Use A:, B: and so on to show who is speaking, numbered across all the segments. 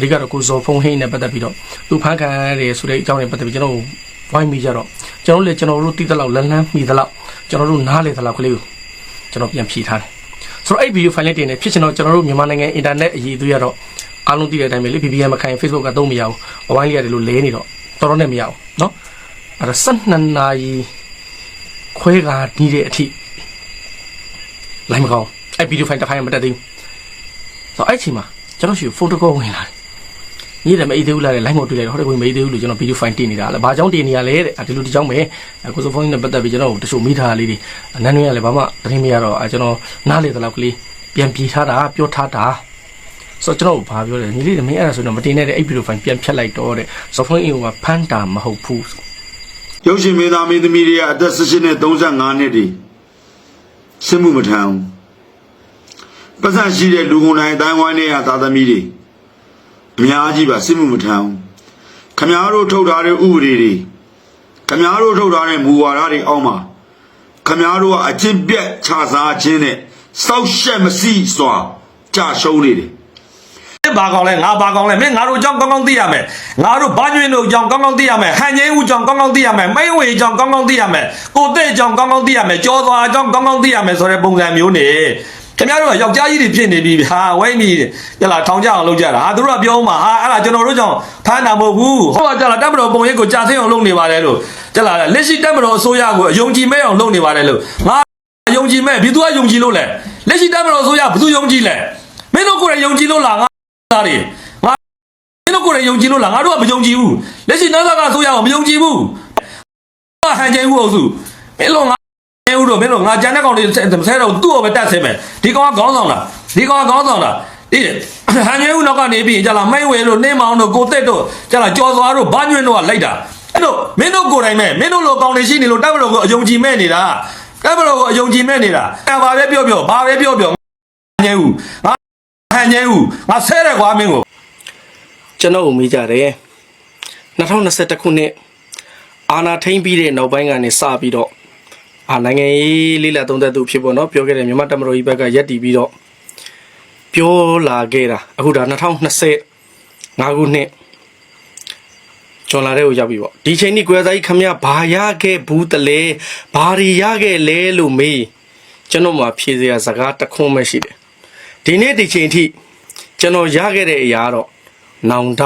A: အဓိကတော့ကိုဇော်ဖုန်းဟိန်းနဲ့ပတ်သက်ပြီးတော့သူဖန်ခံရတယ်ဆိုတဲ့အကြောင်းနဲ့ပတ်သက်ပြီးကျွန်တော်တို့ဝိုင်းမိကြတော့ကျွန်တော်တို့လည်းကျွန်တော်တို့တိတလောက်လန်းလန်းမိသလောက်ကျွန်တော်တို့နားလေသလောက်ကလေးကိုကျွန်တော်ပြန်ဖြေထားတယ်ဆိုတော့အဲ့ဗီဒီယိုဖိုင်လေးတင်နေဖြစ်ကျွန်တော်ကျွန်တော်တို့မြန်မာနိုင်ငံအင်တာနက်အရေးသွေးရတော့အားလုံးသိတဲ့အတိုင်းပဲလေ VPN မခိုင် Facebook ကတော့မရဘူးဝိုင်းလေးရတယ်လို့လဲနေတော့တော်တော်နဲ့မရဘူးเนาะအဲ့ဒါ12နာရီခွဲကာနီးတဲ့အထိလိုက်မကောင်းအဲ့ဗီဒီယိုဖိုင်တစ်ဖိုင်မတက်သေးဘူးဆိုတော့အဲ့ချိန်မှာကျွန်တော်ရှိဖုန်းတစ်ကောဝင်လာတယ် ညီတယ်မအေးသေးဘူးလားလေ line မတွေ့လိုက်တော့ဟောတယ်ဝင်မအေးသေးဘူးလို့ကျွန်တော် video file တင်နေတာလေဘာကြောင့်တင်နေရလဲတဲ့အဲဒီလိုဒီကြောင့်ပဲကိုဆိုဖုန်းနဲ့ပတ်သက်ပြီးကျွန်တော်တချို့မိထားလေးတွေနန်းနွေးရလဲဘာမှသတင်းမရတော့အဲကျွန်တော်နားလေတဲ့လောက်ကလေးပြန်ပြေးထားတာပြောထားတာဆိုတော့ကျွန်တော်ဘာပြောလဲညီလေးမင်းအဲ့ဒါဆိုတော့မတင်နဲ့တဲ့အဲ့ video file ပြန်ဖြတ်လိုက်တော့တဲ့ဆိုဖုန်းအင်ကဖန်တာမဟုတ်ဘူး
B: ရုပ်ရှင်မင်းသားမင်းသမီးတွေကအသက်16နဲ့35နှစ်တွေစစ်မှုမထမ်းဘူးပတ်စံရှိတဲ့လူကုန်တိုင်းအတိုင်းဝိုင်းတွေကသာသမီတွေ အများကြီးပါစစ်မှုမထမ်းဘူးခမားတို့ထုတ်ထားတဲ့ဥပဒေတွေခမားတို့ထုတ်ထားတဲ့မူဝါဒတွေအောက်မှာခမားတို့ကအကျင့်ပြက်ခြာစားခြင်းနဲ့စောက်ရှက်မစီစွာကြာရှုံးနေတယ်
C: ဘာကောင်းလဲငါဘာကောင်းလဲမင်းငါတို့အကြောင်းကောင်းကောင်းသိရမယ်ငါတို့ဘာညွင်းတို့အကြောင်းကောင်းကောင်းသိရမယ်ဟန်ကျင်းဦးအကြောင်းကောင်းကောင်းသိရမယ်မိန်ဝေအကြောင်းကောင်းကောင်းသိရမယ်ကိုတဲ့အကြောင်းကောင်းကောင်းသိရမယ်ကြောသွားအကြောင်းကောင်းကောင်းသိရမယ်ဆိုတဲ့ပုံစံမျိုးနေ ခင်ဗျားတို့ကယောက်ျားကြီးတွေဖြစ်နေပြီဟာဝိုင်းပြီကြလားထောင်ကြအောင်လုပ်ကြတာဟာသူတို့ကပြောမှာဟာအဲ့ဒါကျွန်တော်တို့ကြောင့်ဖမ်းတာမဟုတ်ဘူးဟောကြလားတပ်မတော်ပုံရိပ်ကိုကြာသိအောင်လုပ်နေပါတယ်လို့ကြလားလက်ရှိတပ်မတော်အစိုးရကိုအယုံကြည်မဲ့အောင်လုပ်နေပါတယ်လို့ငါယုံကြည်မဲ့ဘယ်သူကယုံကြည်လို့လဲလက်ရှိတပ်မတော်အစိုးရဘယ်သူယုံကြည်လဲမင်းတို့ကိုယ်တိုင်ယုံကြည်လို့လားငါသားတွေငါမင်းတို့ကိုယ်တိုင်ယုံကြည်လို့လားငါတို့ကမယုံကြည်ဘူးလက်ရှိနောက်ဆက်ကဆိုရအောင်မယုံကြည်ဘူးဟာဟန်ကျင်းဦးအုပ်စုမင်းတို့ငါ ဟန်ဦးတို့မင်းတို့ငါကြမ်းတဲ့ကောင်တွေဆဲတော့သူ့ကိုပဲတတ်ဆဲမယ်ဒီကောင်ကခေါင်းဆောင်လားဒီကောင်ကခေါင်းဆောင်လားဒီဟန်ကျင်းဦးနောက်ကနေပြီးကြလားမိုင်းဝဲတို့နှင်းမောင်တို့ကိုတက်တို့ကြလားကြော်သွားတို့ဘာညွန့်တို့ကလိုက်တာအဲ့တော့မင်းတို့ကိုယ်တိုင်မဲ့မင်းတို့လိုကောင်တွေရှိနေလို့တပ်မတော်ကိုအယုံကြည်မဲ့နေတာတပ်မတော်ကိုအယုံကြည်မဲ့နေတာအဲ့ဘာပဲပြောပြောဘာပဲပြောပြောဟန်ကျင်းဦးငါဟန်ကျင်းဦးငါဆဲတယ်ကွာမင်းကို
A: ကျွန်တော်ကိုမေးကြတယ်2021ခုနှစ်အာနာထိန်ပြီးတဲ့နောက်ပိုင်းကနေစပြီးတော့ အာနိုင်ငံရေးလေးလာသုံးသက်သူဖြစ်ပေါ်တော့ပြောခဲ့တဲ့မြန်မာတပ်မတော်ကြီးဘက်ကရက်တီပြီးတော့ပြောလာခဲ့တာအခုဒါ2025ခုနှစ်ကျော်လာတဲ့ကိုရောက်ပြီပေါ့ဒီချိန်นี่ကွယ်သားကြီးခမရဘာရခဲ့ဘူးတလဲဘာတွေရခဲ့လဲလို့မေးကျွန်တော်မှဖြေစရာစကားတစ်ခွန်းပဲရှိတယ်ဒီနေ့ဒီချိန်ထိကျွန်တော်ရခဲ့တဲ့အရာတော့နောင်တ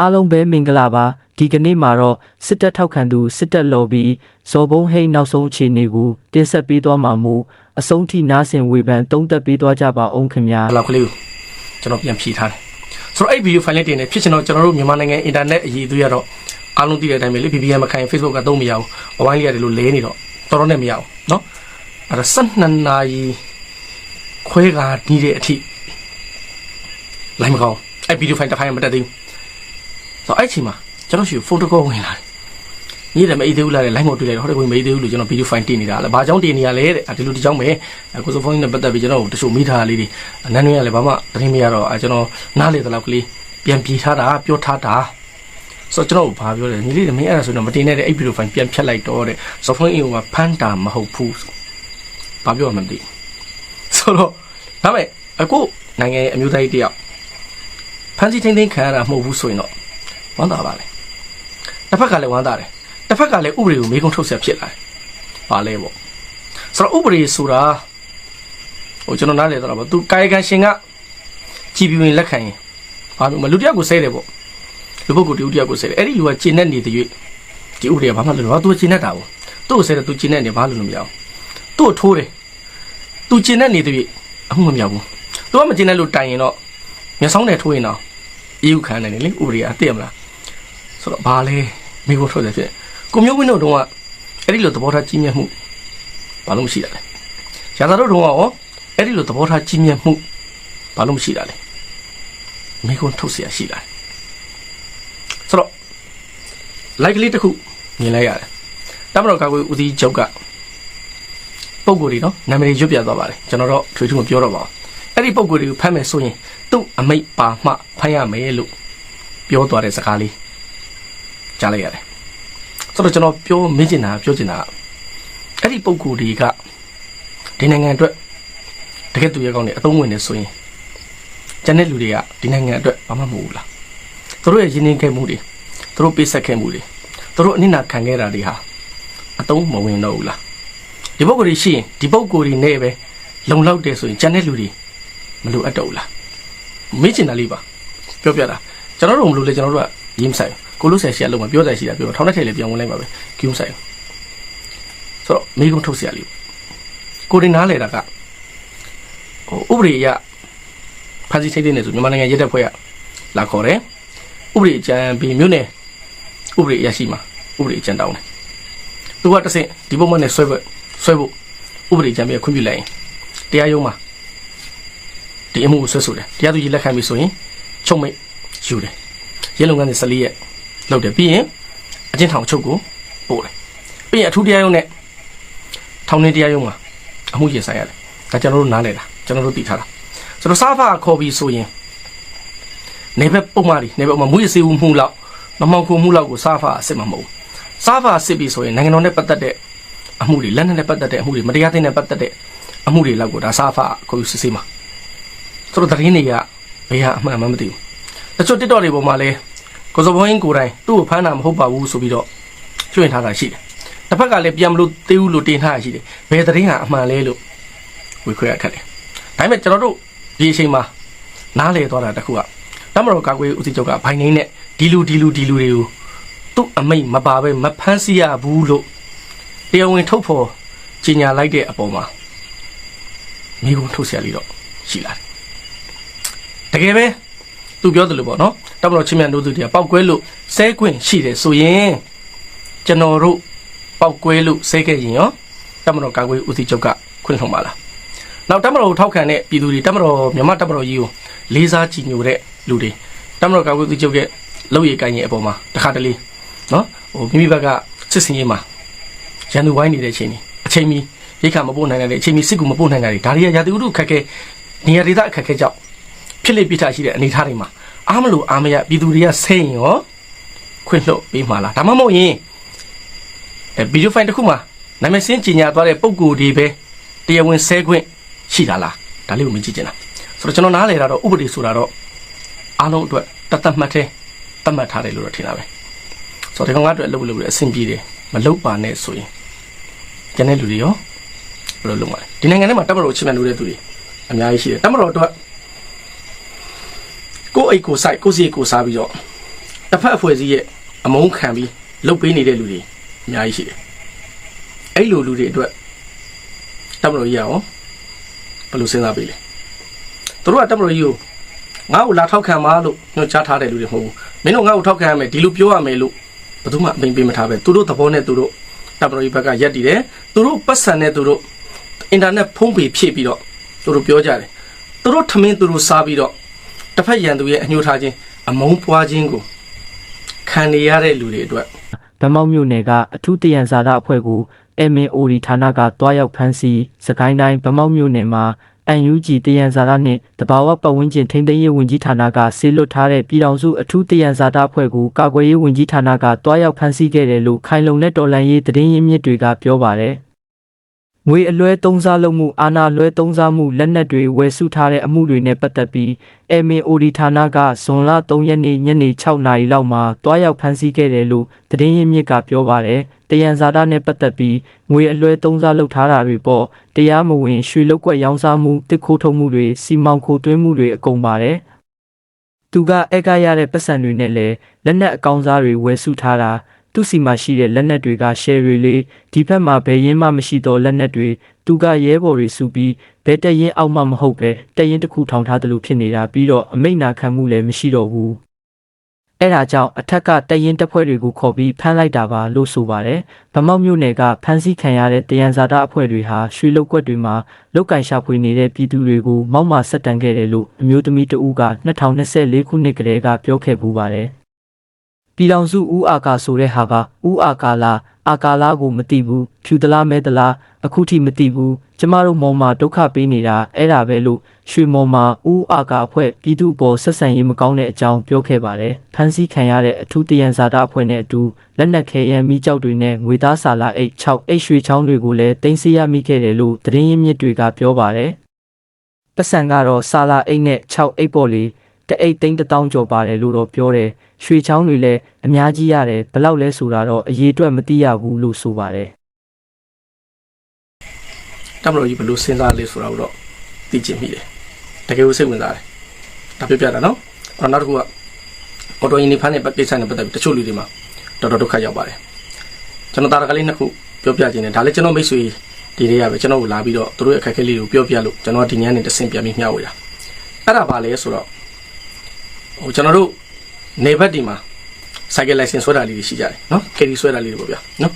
D: အားလုံးပဲမင်္ဂလာပါ ဒီကနေ့မှာတော့စစ်တပ်ထောက်ခံသူစစ်တပ်လော်ဘီဇော်ဘုံဟိန်းနောက်ဆုံးအခြေအနေကိုတင်ဆက်ပေးသွားမှာမို့အဆုံးထိနားဆင်ဝေဖန်သုံးသပ်ပေးသွားကြပါအောင်ခင်ဗျာ
A: လောက်ကလေးကိုကျွန်တော်ပြန်ဖြေထားတယ်ဆိုတော့အဲ့ဗီဒီယိုဖိုင်လေးတင်နေဖြစ်ကျွန်တော်ကျွန်တော်တို့မြန်မာနိုင်ငံအင်တာနက်အရေးသွေးရတော့အားလုံးသိတဲ့အတိုင်းပဲလေ VPN မခိုင် Facebook ကတော့မရဘူးဝိုင်းလေးရတယ်လို့လဲနေတော့တော်တော်နဲ့မရဘူးเนาะအဲ့ဒါ12နာရီခွဲကာနီးတဲ့အထိလိုက်မကောင်းအဲ့ဗီဒီယိုဖိုင်တစ်ဖိုင်မတက်သေးဘူးဆိုတော့အဲ့ချိန်မှာ ကျွန်တော်ရှိဖုန်းတစ်ကောဝင်လာတယ်ညီတယ်မအေးသေးဘူးလားလေ line မတွေ့လိုက်တော့ဟောတယ်ဝင်မအေးသေးဘူးလို့ကျွန်တော် video file တင်နေတာလေဘာကြောင့်တင်နေရလဲတဲ့အဲဒီလိုဒီကြောင့်ပဲကိုဆိုဖုန်းနဲ့ပတ်သက်ပြီးကျွန်တော်တချို့မိထားလေးတွေနန်းနွေးရလဲဘာမှသတင်းမရတော့အဲကျွန်တော်နားလေတဲ့လောက်ကလေးပြန်ပြေးထားတာပြောထားတာဆိုတော့ကျွန်တော်ဘာပြောလဲညီလေးမင်းအဲ့ဒါဆိုတော့မတင်နဲ့တဲ့အဲ့ video file ပြန်ဖြတ်လိုက်တော့တဲ့ဆိုဖုန်းအင်ကဖန်တာမဟုတ်ဘူးဘာပြောမှမသိဆိုတော့ဒါပေမဲ့အခုနိုင်ငံရဲ့အမျိုးသားကြီးတယောက်ဖန်စီထိန်ထိန်ခံရတာမဟုတ်ဘူးဆိုရင်တော့ဝမ်းသာပါလေ တစ်ဖက်ကလည်းဝမ်းသာတယ်တစ်ဖက်ကလည်းဥပဒေကိုမေးခွန်းထုတ်ဆက်ဖြစ်လာတယ်။ဘာလဲပေါ့။ဆိုတော့ဥပဒေဆိုတာဟိုကျွန်တော်နားလည်တော့ဗောသူကာယကံရှင်ကကြည်ပြင်းလက်ခံရင်ဘာလို့မလူတစ်ယောက်ကိုဆဲတယ်ပေါ့။လူပုဂ္ဂိုလ်တူတစ်ယောက်ကိုဆဲတယ်။အဲ့ဒီလူကကျင့်တဲ့နေတဲ့ရွေ့ဒီဥပဒေကဘာမှလုပ်လို့ဘာသူကျင့်တတ်တာပေါ့။သူ့ကိုဆဲတယ်သူကျင့်တဲ့နေဘာလို့လို့မရအောင်။သူ့ကိုထိုးတယ်။ तू ကျင့်တဲ့နေတဲ့ရွေ့အမှုမမြောက်ဘူး။ तू ကမကျင့်တဲ့လို့တိုင်ရင်တော့မျက်စောင်းနဲ့ထိုးရင်တော့အေးဥခံနိုင်တယ်လေဥပဒေကအသိရမလား။ဆိုတော့ဘာလဲ မိဖို့ထုတ်တယ်ဖြစ်။ကိုမျိုးဝင်းတို့တုန်းကအဲ့ဒီလိုသဘောထားကြီးမြတ်မှုဘာလို့မရှိတာလဲ။ရာသာတို့တုန်းကရောအဲ့ဒီလိုသဘောထားကြီးမြတ်မှုဘာလို့မရှိတာလဲ။မိခွန်းထုတ်เสียရှိလာတယ်။ဆိုတော့ like လေးတစ်ခုမြင်လိုက်ရတယ်။တမတော်ကာကွယ်ဦးစီးချုပ်ကပုံကိုယ်တွေနော်နာမည်ရွတ်ပြသွားပါတယ်။ကျွန်တော်တော့ထွေထူးမပြောတော့ပါဘူး။အဲ့ဒီပုံကိုယ်တွေကိုဖမ်းမယ်ဆိုရင်သူ့အမိတ်ပါမှဖမ်းရမယ်လို့ပြောသွားတဲ့စကားလေး ကြားလိုက်ရတယ်။ဆိုတော့ကျွန်တော်ပြောမေးချင်တာပြောချင်တာကအဲ့ဒီပုံကိုယ်တွေကဒီနိုင်ငံအတွက်တကယ်သူရဲကောင်းတွေအသုံးဝင်နေဆိုရင်ကျန်တဲ့လူတွေကဒီနိုင်ငံအတွက်ဘာမှမဟုတ်ဘူးလားသူတို့ရဲ့ရင်းနှီးခဲ့မှုတွေသူတို့ပေးဆက်ခဲ့မှုတွေသူတို့အနစ်နာခံခဲ့တာတွေဟာအတုံးမဝင်တော့ဘူးလားဒီပုံကိုယ်ကြီးရှိရင်ဒီပုံကိုယ်ကြီးနဲ့ပဲလုံလောက်တယ်ဆိုရင်ကျန်တဲ့လူတွေမလိုအပ်တော့ဘူးလားမေ့ချင်တာလေးပါပြောပြတာကျွန်တော်တို့မလို့လေကျွန်တော်တို့ကရင်းမဆိုင်ဘူး ကိုလို့ဆယ်ရှိရလုံးမပြောတယ်ရှိတာပြောထောင်းတဲ့ထဲလေပြောင်းဝင်လိုက်ပါပဲကျူးမဆိုင်ဘူးဆိုတော့မိကုံထုတ်เสียလေးကိုရင်နားလေတာကဟိုဥပဒေအရဖန်စီထိတ်တဲ့နေဆိုမြန်မာနိုင်ငံရဲတပ်ဖွဲ့ကလာခေါ်တယ်ဥပဒေအကြံပြီးမြို့နယ်ဥပဒေအရရှိမှာဥပဒေအကြံတောင်းတယ်သူကတစ်ဆင့်ဒီပုံမှန်နဲ့ဆွဲဖို့ဆွဲဖို့ဥပဒေအကြံပြီးခွင့်ပြုလိုက်ရင်တရားရုံးမှာဒီအမှုကိုဆွဲဆိုတယ်တရားသူကြီးလက်ခံပြီဆိုရင်ချုပ်မိတ်ယူတယ်ရဲလုပ်ငန်းတွေ14ရက် လုပ်တယ်ပြီးရင်အကျဉ်းထောင်ချုပ်ကိုပို့တယ်ပြီးရင်အထူးတရားရုံးနဲ့ထောင်နေတရားရုံးမှာအမှုရင်ဆိုင်ရတယ်ဒါကျွန်တော်တို့နားလည်တာကျွန်တော်တို့သိထားတာဆိုတော့စားဖာခေါ်ပြီးဆိုရင်နေဘက်ပုံမှန်နေဘက်မှာမူရစေဦးမှုလောက်မမောင်ခုမှုလောက်ကိုစားဖာအစ်စ်မှာမဟုတ်ဘူးစားဖာစစ်ပြီးဆိုရင်နိုင်ငံတော်နဲ့ပတ်သက်တဲ့အမှုတွေလက်နက်နဲ့ပတ်သက်တဲ့အမှုတွေမတရားသင်းနဲ့ပတ်သက်တဲ့အမှုတွေလောက်ကိုဒါစားဖာခေါ်ယူစစ်ဆေးမှာဆိုတော့သတင်းတွေကဘယ်ဟာအမှန်မှမသိဘူးတချို့ TikTok တွေပေါ်မှာလဲ ကိုစပွင်းကိုတိုင်သူ့ကိုဖမ်းတာမဟုတ်ပါဘူးဆိုပြီးတော့ချွင်ထားတာရှိတယ်တစ်ဖက်ကလည်းပြန်မလို့တေးဦးလို့တင်ထားတာရှိတယ်ဘယ်သတင်းဟာအမှန်လဲလို့ဝေခွဲရခက်တယ်ဒါပေမဲ့ကျွန်တော်တို့ဒီအချိန်မှာနားလေသွားတာတခုကတမတော်ကာကွယ်ဦးစီးချုပ်ကဘိုင်နေနဲ့ဒီလူဒီလူဒီလူတွေကိုသူ့အမိတ်မပါပဲမဖမ်းဆီးရဘူးလို့တရားဝင်ထုတ်ဖော်ကြေညာလိုက်တဲ့အပေါ်မှာမိကုန်ထုတ်ဆရာလေးတော့ရှိလာတယ်တကယ်ပဲ သူပြောတယ်လို့ပေါ့နော်တမတော်ချင်းမြန်တို့သူတွေကပောက်ကွဲလို့ဆဲခွင့်ရှိတယ်ဆိုရင်ကျွန်တော်တို့ပောက်ကွဲလို့ဆဲခဲ့ရင်ရောတမတော်ကာကွယ်ဦးစီးချုပ်ကခွင့်ထုတ်ပါလားနောက်တမတော်ကိုထောက်ခံတဲ့ပြည်သူတွေတမတော်မြန်မာတမတော်ကြီးကိုလေးစားကြည်ညိုတဲ့လူတွေတမတော်ကာကွယ်ဦးစီးချုပ်ရဲ့လုပ်ရည်ကိုင်းရဲ့အပေါ်မှာတခါတလေနော်ဟိုမိမိဘက်ကစစ်စင်ရေးမှာရန်သူဝိုင်းနေတဲ့အချိန်ကြီးအချိန်မီရိတ်ခါမပို့နိုင်တဲ့အချိန်မီစစ်ကူမပို့နိုင်တာတွေဒါတွေကရာသီဥတုခက်ခဲနေရာဒေသအခက်ခဲကြောင့် ဖြစ်လေပြစ်ထားရှိတဲ့အနေအထားတွေမှာအားမလို့အားမရပြည်သူတွေကဆဲရင်ရောခွင့်လွှတ်ပေးမှာလားဒါမှမဟုတ်ရင်အဲဗီဒီယိုဖိုင်တစ်ခုမှာနာမည်စင်းကြီးညာသွားတဲ့ပုံကိုယ်တွေပဲတရားဝင်ဆဲခွင့်ရှိတာလားဒါလေးကိုမကြည့်ချင်တာဆိုတော့ကျွန်တော်နားလေတာတော့ဥပဒေဆိုတာတော့အားလုံးအတွက်တတ်တတ်မှတ်တဲ့တတ်မှတ်ထားတယ်လို့တော့ထင်တာပဲဆိုတော့ဒီကောင်ကအတွက်အလုပ်လုပ်လို့အဆင်ပြေတယ်မလုပ်ပါနဲ့ဆိုရင်ကျန်တဲ့လူတွေရောဘယ်လိုလုပ်မှာလဲဒီနိုင်ငံထဲမှာတပ်မတော်ချင်းမြန်လို့တဲ့သူတွေအများကြီးရှိတယ်တပ်မတော်အတွက် ကိုယ့်အိတ်ကိုစိုက်ကိုယ့်စီကိုစားပြီးတော့တစ်ဖက်အဖွဲ့အစည်းရဲ့အမုန်းခံပြီးလုတ်ပေးနေတဲ့လူတွေအများကြီးရှိတယ်အဲ့လိုလူတွေအတွက်တပ်မတော်ကြီးရအောင်ဘယ်လိုစဉ်းစားပေးလဲသူတို့ကတပ်မတော်ကြီးကိုငါ့ကိုလာထောက်ခံပါလို့ညွှန်ကြားထားတဲ့လူတွေမဟုတ်ဘူးမင်းတို့ငါ့ကိုထောက်ခံရမယ်ဒီလိုပြောရမယ်လို့ဘယ်သူမှအမိန်ပေးမထားပဲသူတို့သဘောနဲ့သူတို့တပ်မတော်ကြီးဘက်ကရက်တည်တယ်သူတို့ပတ်စံနဲ့သူတို့အင်တာနက်ဖုန်းပေဖြည့်ပြီးတော့သူတို့ပြောကြတယ်သူတို့ထမင်းသူတို့စားပြီးတော့ တစ်ဖက်ရန်သူရဲ့အညှိုးထားခြင်းအမုန်းပွားခြင်းကိုခံနေရတဲ့လူတွေအတွက်
D: ဗမောက်မြို့နယ်ကအထူးတယံဇာတာအဖွဲ့ကို MNOD ဌာနကတွားရောက်ဖမ်းဆီးစကိုင်းတိုင်းဗမောက်မြို့နယ်မှာ UNG တယံဇာတာနှင့်တဘာဝပတ်ဝန်းကျင်ထိန်းသိမ်းရေးဝန်ကြီးဌာနကဆေးလွတ်ထားတဲ့ပြည်ထောင်စုအထူးတယံဇာတာအဖွဲ့ကိုကာကွယ်ရေးဝန်ကြီးဌာနကတွားရောက်ဖမ်းဆီးခဲ့တယ်လို့ခိုင်လုံတဲ့တော်လှန်ရေးသတင်းရင်းမြစ်တွေကပြောပါတယ်။ ငွေအလွဲသုံးစားလုပ်မှုအာဏာလွဲသုံးစားမှုလက်နက်တွေဝယ်စုထားတဲ့အမှုတွေနဲ့ပတ်သက်ပြီး MNOD ဌာနကဇွန်လ3ရက်နေ့ညနေ6နာရီလောက်မှာတွားရောက်ဖမ်းဆီးခဲ့တယ်လို့သတင်းရင်းမြစ်ကပြောပါတယ်။တယံဇာတာနဲ့ပတ်သက်ပြီးငွေအလွဲသုံးစားလုပ်ထားတာတွေပေါ့တရားမဝင်ရွှေလုတ်ကွက်ရောင်းစားမှုတစ်ခိုးထုတ်မှုတွေစီမောင်ခိုသွင်းမှုတွေအကုန်ပါတယ်။သူကဧကရတဲ့ပတ်စံတွေနဲ့လည်းလက်နက်အကောင်းစားတွေဝယ်စုထားတာ သူစီမှာရှိတဲ့လက်နက်တွေက share တွေလေဒီဘက်မှာဘယ်ရင်မှမရှိတော့လက်နက်တွေသူကရဲဘော်တွေစုပြီးဘယ်တရင်အောက်မှမဟုတ်ပဲတရင်တစ်ခုထောင်ထားတယ်လို့ဖြစ်နေတာပြီးတော့အမိတ်နာခံမှုလည်းမရှိတော့ဘူးအဲ့ဒါကြောင့်အထက်ကတရင်တပ်ဖွဲ့တွေကိုခေါ်ပြီးဖမ်းလိုက်တာပါလို့ဆိုပါတယ်ဗမောက်မြို့နယ်ကဖမ်းဆီးခံရတဲ့တယံဇာတာအဖွဲ့တွေဟာရွှေလုတ်ကွက်တွေမှာလုတ်ကင်ရှာဖွေနေတဲ့ပြည်သူတွေကိုမောက်မာဆက်တန်ခဲ့တယ်လို့အမျိုးသမီးတဦးက2024ခုနှစ်ကလေးကပြောခဲ့ပူပါတယ် ပြည်တော်စုဦးအာကာဆိုတဲ့ဟာကဦးအာကာလာအာကာလာကိုမသိဘူးဖြူသလားမဲသလားအခုထိမသိဘူးကျမတို့မော်မာဒုက္ခပေးနေတာအဲ့ဒါပဲလို့ရွှေမော်မာဦးအာကာအဖွဲ့ပြည်သူ့ဘော်ဆက်ဆံရေးမကောင်းတဲ့အကြောင်းပြောခဲ့ပါတယ်ဖန်ဆီးခံရတဲ့အထူးတယံဇာတာအဖွဲ့နဲ့အတူလက်နက်ခဲယမ်းမိကြောက်တွေနဲ့ငွေသားစာလာအိတ်6အိတ်ရွှေချောင်းတွေကိုလည်းတင်စီရမိခဲ့တယ်လို့သတင်းရင်းမြစ်တွေကပြောပါတယ်ပတ်စံကတော့ဆာလာအိတ်နဲ့6အိတ်ပေါ့လေတအိတ်သိန်းတစ်တောင်းကျော်ပါတယ်လို့တော့ပြောတယ် ရွှေချောင်းတွေလည်းအများကြီးရတယ်ဘယ်လောက်လဲဆိုတာတော့အရေးအတွက်မသိရဘူးလို့ဆိုပါတယ်
A: တမလို့ကြီးဘယ်လိုစဉ်းစားလဲဆိုတာကိုတော့သိချင်မိတယ်တကယ်ကိုစိတ်ဝင်စားတယ်ဒါပြပြတာနော်အဲ့တော့နောက်တစ်ခုကအော်တိုယင်နေဖန်တဲ့ကိစ္စနဲ့ပတ်သက်ပြီးတချို့လူတွေမှာတော်တော်ဒုက္ခရောက်ပါတယ်ကျွန်တော်တာရကလေးနှစ်ခုပြောပြခြင်းနဲ့ဒါလည်းကျွန်တော်မိတ်ဆွေဒီတွေကပဲကျွန်တော်ကိုလာပြီးတော့သူတို့ရဲ့အခက်အခဲလေးတွေကိုပြောပြလို့ကျွန်တော်ဒီညနေတစ်ဆင့်ပြန်ပြီးမျှဝေတာအဲ့ဒါဘာလဲဆိုတော့ဟိုကျွန်တော်တို့ နေဘက်ဒီမှာ cycle license ဆွဲတာလေးတွေရှိကြတယ်နော် carry ဆွဲတာလေးတွေပေါ့ဗျာနော်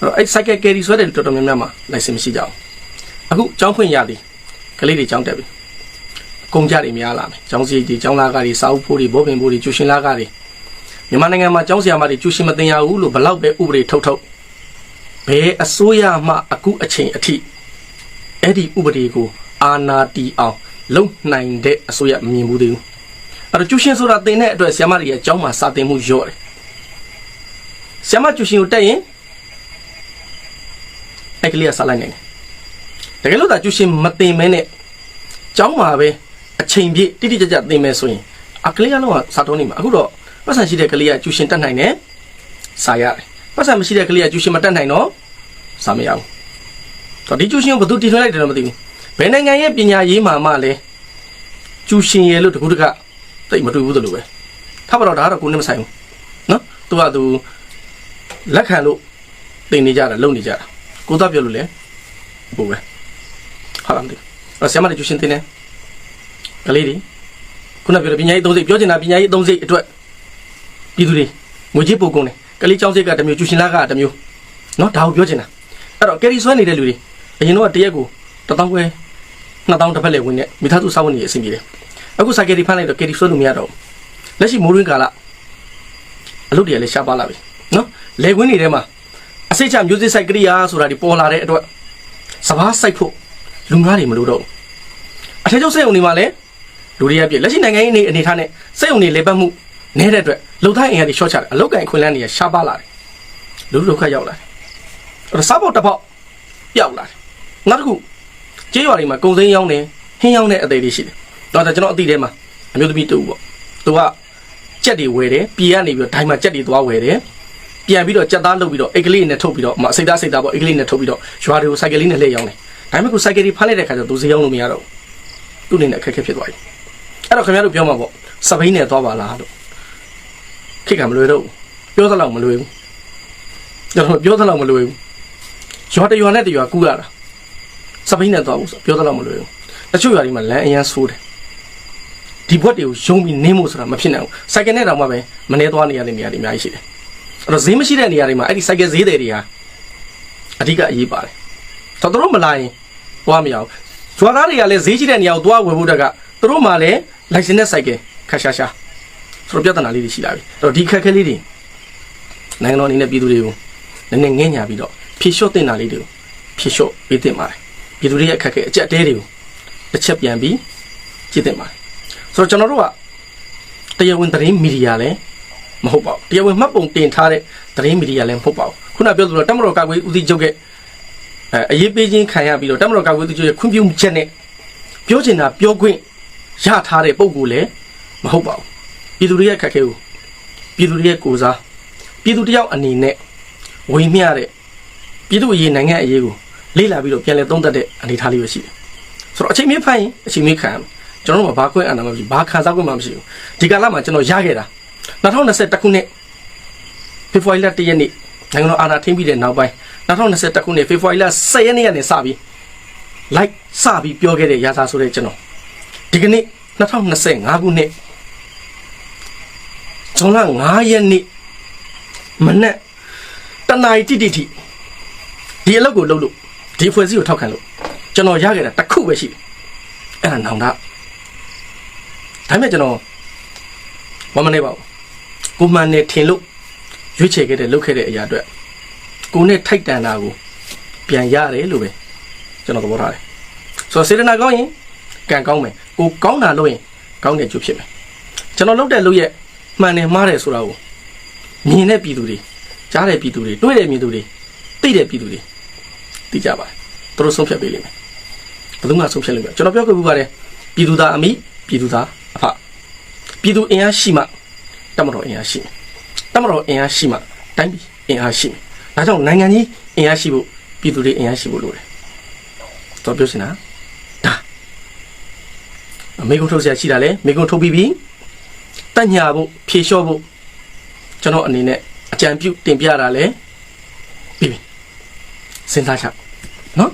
A: အဲ့တော့အဲ့ cycle carry ဆွဲတယ်တော်တော်များများမှာ license မရှိကြဘူးအခုကျောင်းဖွင့်ရသည်ကလေးတွေကျောင်းတက်ပြီကုန်ကြတွေများလာမယ်ကျောင်းစီတွေကျောင်းလာကတွေစာအုပ်ဖို့တွေဘောပင်ဖို့တွေကျူရှင်လာကတွေမြန်မာနိုင်ငံမှာကျောင်းဆရာမတွေကျူရှင်မတင်ရဘူးလို့ဘလောက်ပဲဥပဒေထုတ်ထုတ်ဘယ်အစိုးရမှအခုအချိန်အထိအဲ့ဒီဥပဒေကိုအာဏာတီအောင်လုံနိုင်တဲ့အစိုးရမမြင်ဘူးသေးဘူး အဲ့တော့ကျူရှင်ဆိုတာတင်တဲ့အတွက်ဆရာမတွေရဲ့ကျောင်းမှာစာသင်မှုလျော့တယ်ဆရာမကျူရှင်ကိုတက်ရင်အဲ့ကလေးကစာလိုက်နိုင်တယ်တကယ်လို့သာကျူရှင်မတင်မဲနဲ့ကျောင်းမှာပဲအချိန်ပြည့်တိတိကျကျတင်မဲဆိုရင်အကလေးအလုံးကစာတုံးနေမှာအခုတော့ပတ်စံရှိတဲ့ကလေးကကျူရှင်တက်နိုင်တယ်စာရတယ်ပတ်စံမရှိတဲ့ကလေးကကျူရှင်မတက်နိုင်တော့စာမရဘူးတော့ဒီကျူရှင်ကိုဘယ်သူတည်ထွင်လိုက်တယ်တော့မသိဘူးဘယ်နိုင်ငံရဲ့ပညာရေးမှာမှလည်းကျူရှင်ရဲ့လို့တကူတက တိတ်မတွေ့ဘူးသလိုပဲ။ထားပါတော့ဒါကတော့ကိုနဲ့မဆိုင်ဘူး။နော်။သူကသူလက်ခံလို့တင်နေကြတာလုံနေကြတာ။ကိုသားပြောလို့လေဘို့ပဲ။ဟာလားမသိဘူး။အဲ့ဆရာမလည်းကျူရှင်တင်နေ။ကလေးတွေခုနပြောတဲ့ပညာရေး၃စိတ်ပြောချင်တာပညာရေး၃စိတ်အတွက်ပြည်သူတွေငွေကြေးပို့ကုန်တယ်။ကလေးချောင်းစိတ်ကတစ်မျိုးကျူရှင်လာကတစ်မျိုးနော်ဒါကိုပြောချင်တာ။အဲ့တော့ကယ်ရီဆွဲနေတဲ့လူတွေအရင်တော့တရက်ကို1000ခွဲ2000တစ်ဖက်လေဝင်နေမိသားစုစာဝန်ကြီးအဆင်ပြေတယ်။ အခုစာကေတီဖမ်းလိုက်တော့ကေတီဆွဲလို့မရတော့ဘူးလက်ရှိမိုးရင်းကာလအလုပ်တွေကလည်းရှားပါလာပြီနော်လေကွင်းတွေထဲမှာအစိတ်ချမျိုးစစ်ဆိုင်ကရိယာဆိုတာဒီပေါ်လာတဲ့အတွက်စဘာစိုက်ဖို့လူငါတွေမလိုတော့အထက်ကျောက်စိတ်ုံတွေမှာလည်းလူတွေကပြည့်လက်ရှိနိုင်ငံရေးအနေအနေထားနဲ့စိတ်ုံတွေလေပတ်မှုနည်းတဲ့အတွက်လုံထိုင်းအင်အားတွေရှော့ချတယ်အလောက်ကန်ခွင်လန်းတွေကရှားပါလာတယ်လူလူခတ်ရောက်လာတယ်အဲ့တော့စားပေါက်တစ်ပေါက်ပျောက်လာတယ်နောက်တစ်ခုကျေးရွာတွေမှာကုံစိမ်းရောင်းတယ်ဟင်းရောင်းတဲ့အသေးလေးရှိတယ် တော့ဒါကျွန်တော်အတိထဲမှာအမျိုးသမီးတူပေါ့သူကကြက်တွေဝယ်တယ်ပြည်ကနေပြီးတော့ဒိုင်မှာကြက်တွေသွားဝယ်တယ်ပြန်ပြီးတော့ကြက်သားလုပ်ပြီးတော့အိတ်ကလေးနဲ့ထုတ်ပြီးတော့အစိတ်သားစိတ်သားပေါ့အိတ်ကလေးနဲ့ထုတ်ပြီးတော့ရွာတွေကိုစိုက်ကလေးနဲ့လှည့်ရောင်းတယ်ဒါပေမဲ့ကိုစိုက်ကယ်ကြီးဖမ်းလိုက်တဲ့ခါကျတော့သူဈေးရောက်လို့မရတော့ဘူးသူ့အနေနဲ့အခက်အခဲဖြစ်သွားပြီအဲ့တော့ခင်ဗျားတို့ပြောမှာပေါ့စပိန်နဲ့သွားပါလားလို့ခိတ်ကမလွယ်တော့ဘူးပြောသလောက်မလွယ်ဘူးကျွန်တော်ပြောသလောက်မလွယ်ဘူးရွာတစ်ရွာနဲ့တစ်ရွာကူးရတာစပိန်နဲ့သွားဘူးဆိုပြောသလောက်မလွယ်ဘူးတချို့ရွာတွေမှာလမ်းအရန်ဆိုးတယ် ဒီဘွက်တွေကိုယုံပြီးနင်းဖို့ဆိုတာမဖြစ်နိုင်ဘူးစိုက်ကယ်နဲ့တောင်မှပဲမနေသွားနေရတဲ့နေရာတွေအများကြီးရှိတယ်အဲ့တော့ဈေးမရှိတဲ့နေရာတွေမှာအဲ့ဒီစိုက်ကယ်ဈေးတွေတွေဟာအဓိကအရေးပါတယ်တော့သူတို့မလာရင်သွားမရဘူးဇွာသားတွေကလည်းဈေးကြီးတဲ့နေရာကိုသွားဝယ်ဖို့တက်ကသူတို့မှလည်း license နဲ့ cycle ခါရှာရှာဆိုတော့ပြဿနာလေးတွေရှိလာပြီအဲ့တော့ဒီခက်ခဲလေးတွေနိုင်ငံတော်အနေနဲ့ပြည်သူတွေကိုနည်းနည်းငဲ့ညာပြီးတော့ဖြေလျှော့တင်တာလေးတွေကိုဖြေလျှော့ပေးတင်ပါတယ်ပြည်သူတွေရဲ့အခက်အခဲအကြက်တဲတွေကိုတစ်ချက်ပြန်ပြီးကြည့်တင်ပါတယ် ဆိုတော့ကျွန်တော်တို့ကတရားဝင်သတင်းမီဒီယာလည်းမဟုတ်ပါဘူးတရားဝင်မှတ်ပုံတင်ထားတဲ့သတင်းမီဒီယာလည်းမဟုတ်ပါဘူးခုနပြောသလိုတမတော်ကာကွယ်ဦးစီးချုပ်ရဲ့အဲအရေးပေးခြင်းခံရပြီးတော့တက်မတော်ကာကွယ်သူရဲ့ခွင့်ပြုချက်နဲ့ပြောချင်တာပြောခွင့်ရထားတဲ့ပုံကိုလည်းမဟုတ်ပါဘူးပြည်သူတွေရဲ့ခက်ခဲကိုပြည်သူတွေရဲ့ကိုစားပြည်သူတယောက်အနေနဲ့ဝိမျှတဲ့ပြည်သူအရေးနိုင်ငံအရေးကိုလေ့လာပြီးတော့ပြန်လည်သုံးသပ်တဲ့အနေအထားလေးပဲရှိတယ်ဆိုတော့အချိန်မီဖိုင်ရင်အချိန်မီခံရမယ် ကျွန်တော်တို့ကဘာခွင့်အာဏာမှမရှိဘာခံစားခွင့်မှမရှိဘူးဒီကာလမှာကျွန်တော်ရခဲ့တာ2021ခုနှစ်ဖေဖော်ဝါရီလ1ရက်နေ့နိုင်ငံတော်အာဏာထိန်းပြီးတဲ့နောက်ပိုင်း2021ခုနှစ်ဖေဖော်ဝါရီလ10ရက်နေ့ကနေစပြီး like စပြီးပြောခဲ့တဲ့ရာသာဆိုတဲ့ကျွန်တော်ဒီကနေ့2025ခုနှစ်ဇွန်လ9ရက်နေ့မနက်တနာရီတိတိထိဒီအလုပ်ကိုလုပ်လို့ဒီဖွဲ့စည်းကိုထောက်ခံလို့ကျွန်တော်ရခဲ့တာတစ်ခုပဲရှိတယ်အဲ့ဒါနောင်တ ဒါပေမဲ့ကျွန်တော်ဘာမနေပါဘူးကိုမှန်နေထင်လို့ရွေးချယ်ခဲ့တဲ့လုပ်ခဲ့တဲ့အရာအတွက်ကိုနဲ့ထိုက်တန်တာကိုပြန်ရတယ်လို့ပဲကျွန်တော်သဘောထားတယ်ဆိုတော့စေတနာကောင်းရင်ကံကောင်းမယ်ကိုကောင်းတာလို့ရင်ကောင်းတဲ့ကျိုးဖြစ်မယ်ကျွန်တော်လုပ်တဲ့လုပ်ရဲ့မှန်တယ်မှားတယ်ဆိုတာကိုမြင်တဲ့ပြည်သူတွေကြားတဲ့ပြည်သူတွေတွေ့တဲ့ပြည်သူတွေသိတဲ့ပြည်သူတွေသိကြပါတယ်သူတို့ဆုံးဖြတ်ပေးလိမ့်မယ်ဘယ်သူမှဆုံးဖြတ်လိမ့်မယ်ကျွန်တော်ပြောခဲ့ဘူးပါတယ်ပြည်သူသားအမိပြည်သူသား အဖပြည်သူအင်အားရှိမှတမတော်အင်အားရှိမယ်တမတော်အင်အားရှိမှတိုင်းပြည်အင်အားရှိမယ်ဒါကြောင့်နိုင်ငံကြီးအင်အားရှိဖို့ပြည်သူတွေအင်အားရှိဖို့လိုတယ်တော့ပြောစင်တာဒါမိကုံထုတ်ဆရာရှိတာလေမိကုံထုတ်ပြီးပြီတက်ညာဖို့ဖြေလျှော့ဖို့ကျွန်တော်အနေနဲ့အကြံပြုတင်ပြတာလေပြီးပြီစဉ်းစားချက်နော်